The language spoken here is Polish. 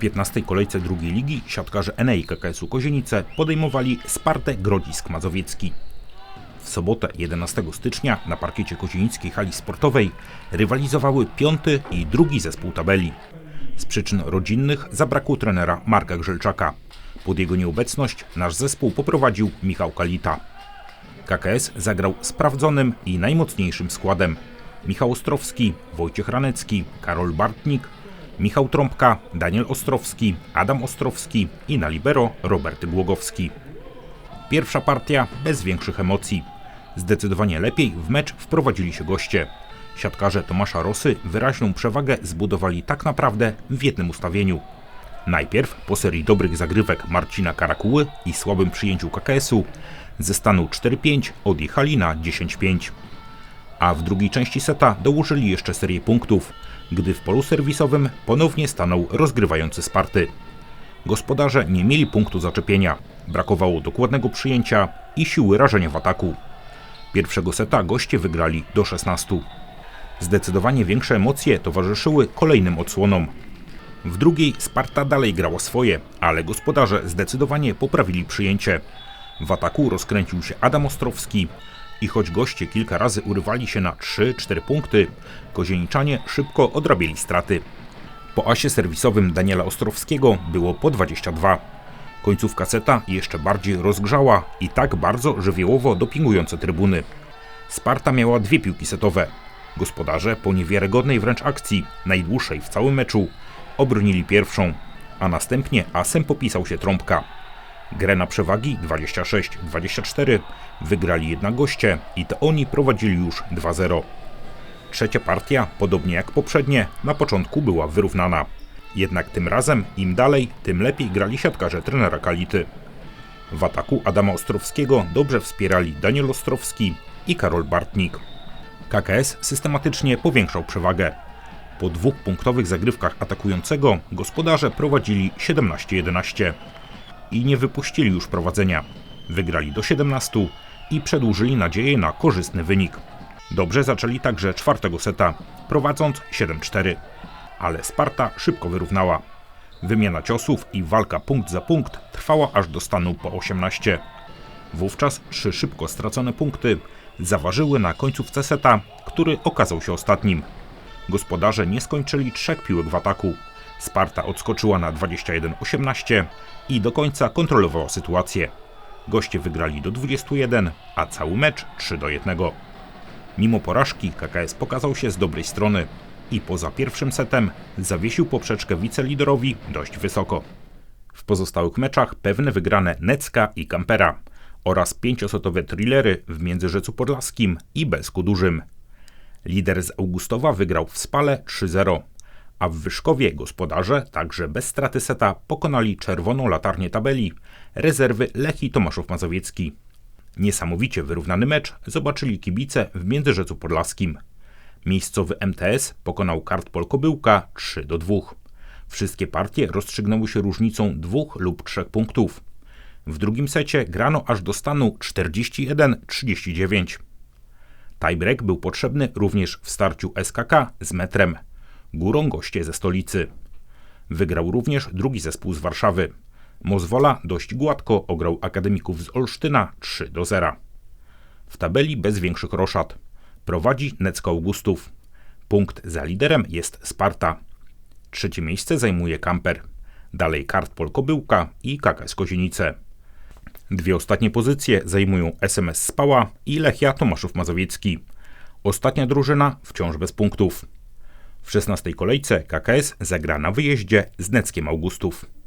15. kolejce drugiej ligi siatkarze Enei KKS-u Kozienice podejmowali Spartę Grodzisk Mazowiecki. W sobotę 11 stycznia na parkiecie kozienickiej hali sportowej rywalizowały piąty i drugi zespół tabeli. Z przyczyn rodzinnych zabrakło trenera Marka Grzelczaka. Pod jego nieobecność nasz zespół poprowadził Michał Kalita. KKS zagrał sprawdzonym i najmocniejszym składem. Michał Ostrowski, Wojciech Ranecki, Karol Bartnik, Michał Trąbka, Daniel Ostrowski, Adam Ostrowski i na libero Robert Głogowski. Pierwsza partia bez większych emocji. Zdecydowanie lepiej w mecz wprowadzili się goście. Siatkarze Tomasza Rosy wyraźną przewagę zbudowali tak naprawdę w jednym ustawieniu. Najpierw po serii dobrych zagrywek Marcina Karakuły i słabym przyjęciu KKS-u ze stanu 4-5 odjechali na 10-5. A w drugiej części seta dołożyli jeszcze serię punktów, gdy w polu serwisowym ponownie stanął rozgrywający Sparty. Gospodarze nie mieli punktu zaczepienia, brakowało dokładnego przyjęcia i siły rażenia w ataku. Pierwszego seta goście wygrali do 16. Zdecydowanie większe emocje towarzyszyły kolejnym odsłonom. W drugiej Sparta dalej grała swoje, ale gospodarze zdecydowanie poprawili przyjęcie. W ataku rozkręcił się Adam Ostrowski i choć goście kilka razy urywali się na 3-4 punkty, kozieniczanie szybko odrabiali straty. Po asie serwisowym Daniela Ostrowskiego było po 22. Końcówka seta jeszcze bardziej rozgrzała i tak bardzo żywiołowo dopingujące trybuny. Sparta miała dwie piłki setowe. Gospodarze po niewiarygodnej wręcz akcji, najdłuższej w całym meczu, obronili pierwszą, a następnie asem popisał się trąbka. Grę na przewagi 26-24 wygrali jednak goście i to oni prowadzili już 2-0. Trzecia partia, podobnie jak poprzednie, na początku była wyrównana. Jednak tym razem im dalej, tym lepiej grali siatkarze trenera Kality. W ataku Adama Ostrowskiego dobrze wspierali Daniel Ostrowski i Karol Bartnik. KKS systematycznie powiększał przewagę. Po dwóch punktowych zagrywkach atakującego gospodarze prowadzili 17-11 i nie wypuścili już prowadzenia. Wygrali do 17 i przedłużyli nadzieję na korzystny wynik. Dobrze zaczęli także czwartego seta, prowadząc 7-4. Ale Sparta szybko wyrównała. Wymiana ciosów i walka punkt za punkt trwała aż do stanu po 18. Wówczas trzy szybko stracone punkty zaważyły na końcówce seta, który okazał się ostatnim. Gospodarze nie skończyli trzech piłek w ataku. Sparta odskoczyła na 21-18 i do końca kontrolowała sytuację. Goście wygrali do 21, a cały mecz 3 do 1. Mimo porażki KKS pokazał się z dobrej strony i poza pierwszym setem zawiesił poprzeczkę wiceliderowi dość wysoko. W pozostałych meczach pewne wygrane Necka i Kampera oraz pięciosetowe thrillery w Międzyrzecu Podlaskim i Belsku Dużym. Lider z Augustowa wygrał w Spale 3-0, a w Wyszkowie gospodarze także bez straty seta pokonali czerwoną latarnię tabeli rezerwy Lechi Tomaszów Mazowiecki. Niesamowicie wyrównany mecz zobaczyli kibice w Międzyrzecu Podlaskim. Miejscowy MTS pokonał Kartpol Kobyłka 3 do 2. Wszystkie partie rozstrzygnęły się różnicą dwóch lub trzech punktów. W drugim secie grano aż do stanu 41-39. Tiebreak był potrzebny również w starciu SKK z metrem. Górą goście ze stolicy. Wygrał również drugi zespół z Warszawy. Mozwola dość gładko ograł akademików z Olsztyna 3 do 0. W tabeli bez większych roszad. Prowadzi Necko Augustów. Punkt za liderem jest Sparta. Trzecie miejsce zajmuje Kamper. Dalej Kart Polkobyłka i KKS Kozienice. Dwie ostatnie pozycje zajmują SMS Spała i Lechia Tomaszów Mazowiecki. Ostatnia drużyna wciąż bez punktów. W 16 kolejce KKS zagra na wyjeździe z Neckiem Augustów.